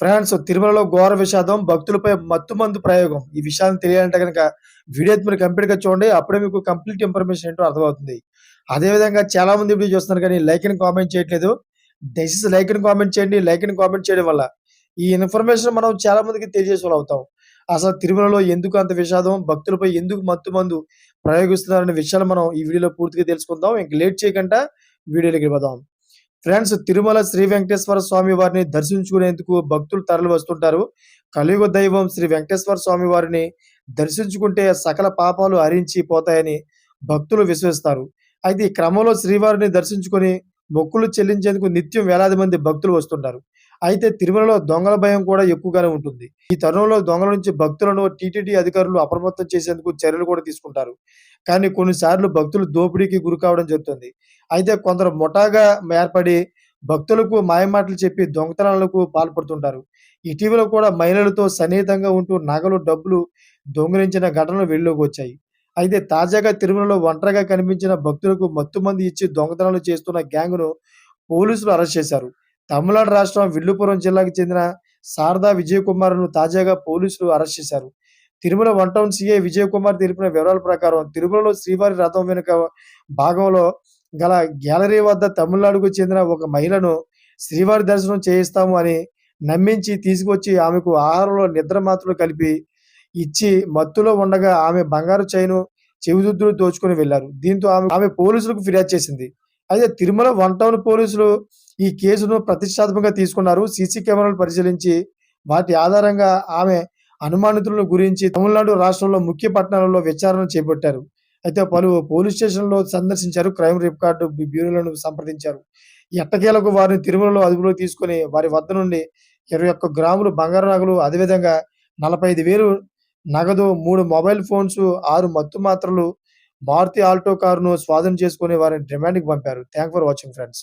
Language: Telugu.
ఫ్రాన్స్ తిరుమలలో ఘోర విషాదం భక్తులపై మత్తుమందు ప్రయోగం. ఈ విషయాన్ని తెలియాలంటే గనక వీడియో మీరు కంప్లీట్గా చూడండి. అప్పుడే మీకు కంప్లీట్ ఇన్ఫర్మేషన్ ఏంటో అర్థమవుతుంది. అదే విధంగా చాలా మంది వీడియో చూస్తున్నారు కానీ లైక్ అని కామెంట్ చేయట్లేదు. దయచేసి లైక్ అని కామెంట్ చేయండి. లైక్ అని కామెంట్ చేయడం వల్ల ఈ ఇన్ఫర్మేషన్ మనం చాలా మందికి తెలియజేసే అవుతాం. అసలు తిరుమలలో ఎందుకు అంత విషాదం? భక్తులపై ఎందుకు మత్తు మందు ప్రయోగిస్తున్నారనే విషయాలు మనం ఈ వీడియోలో పూర్తిగా తెలుసుకుందాం. ఇంక లేట్ చేయకుండా వీడియోలోకి వెళ్ళిపోదాం. ఫ్రెండ్స్ తిరుమల శ్రీ వెంకటేశ్వర స్వామి వారిని దర్శించుకునేందుకు భక్తులు తరలి వస్తుంటారు. కలియుగ దైవం శ్రీ వెంకటేశ్వర స్వామి వారిని దర్శించుకుంటే సకల పాపాలు హరించి పోతాయని భక్తులు విశ్వసిస్తారు. అయితే ఈ క్రమంలో శ్రీవారిని దర్శించుకొని మొక్కులు చెల్లించేందుకు నిత్యం వేలాది మంది భక్తులు వస్తుంటారు. అయితే తిరుమలలో దొంగల భయం కూడా ఎక్కువగానే ఉంటుంది. ఈ తరుణంలో దొంగల నుంచి భక్తులను టీటీడీ అధికారులు అప్రమత్తం చేసేందుకు చర్యలు కూడా తీసుకుంటారు. కానీ కొన్నిసార్లు భక్తులు దోపిడీకి గురి కావడం జరుగుతుంది. అయితే కొందరు ముఠాగా ఏర్పడి భక్తులకు మాయమాటలు చెప్పి దొంగతనాలకు పాల్పడుతుంటారు. ఇటీవల కూడా మహిళలతో సన్నిహితంగా ఉంటూ నగలు, డబ్బులు దొంగిలించిన ఘటనలు వెలుగులోకి వచ్చాయి. అయితే తాజాగా తిరుమలలో ఒంటరిగా కనిపించిన భక్తులకు మత్తుమంది ఇచ్చి దొంగతనాలు చేస్తున్న గ్యాంగ్‌ను పోలీసులు అరెస్ట్ చేశారు. తమిళనాడు రాష్ట్రం విల్లుపురం జిల్లాకు చెందిన శారదా విజయకుమార్‌ను తాజాగా పోలీసులు అరెస్ట్ చేశారు. Tirumala one town CI Vijayakumar తెలిపిన వివరాల ప్రకారం తిరుమలలో శ్రీవారి రథం వెనుక భాగంలో గల గ్యాలరీ వద్ద తమిళనాడుకు చెందిన ఒక మహిళను శ్రీవారి దర్శనం చేయిస్తాము అని నమ్మించి తీసుకొచ్చి ఆమెకు ఆహారంలో నిద్ర మాత్రలు కలిపి ఇచ్చి మత్తులో ఉండగా ఆమె బంగారు చైను, చెవిదుద్దులు దోచుకుని వెళ్ళారు. దీంతో ఆమె ఆమె పోలీసులకు ఫిర్యాదు చేసింది. అయితే తిరుమల వన్ టౌన్ పోలీసులు ఈ కేసును ప్రతిష్టాత్మకంగా తీసుకున్నారు. సీసీ కెమెరాలు పరిశీలించి వాటి ఆధారంగా ఆమె అనుమానితులను గురించి తమిళనాడు రాష్ట్రంలో ముఖ్య పట్టణాలలో విచారణ చేపట్టారు. అయితే పలు పోలీస్ స్టేషన్‌లో సందర్శించారు. క్రైమ్ రికార్డు బ్యూరోలను సంప్రదించారు. ఎట్టకేలకు వారిని తిరుమలలో అదుపులోకి తీసుకుని వారి వద్ద నుండి 21 గ్రాములు బంగారు నగలు అదేవిధంగా 45,000 నగదు, మూడు మొబైల్ ఫోన్స్, ఆరు మత్తు మాత్రలు, మారుతి ఆల్టో కారును స్వాధీనం చేసుకునే వారిని రిమాండ్‌కి పంపారు. Thank for watching friends.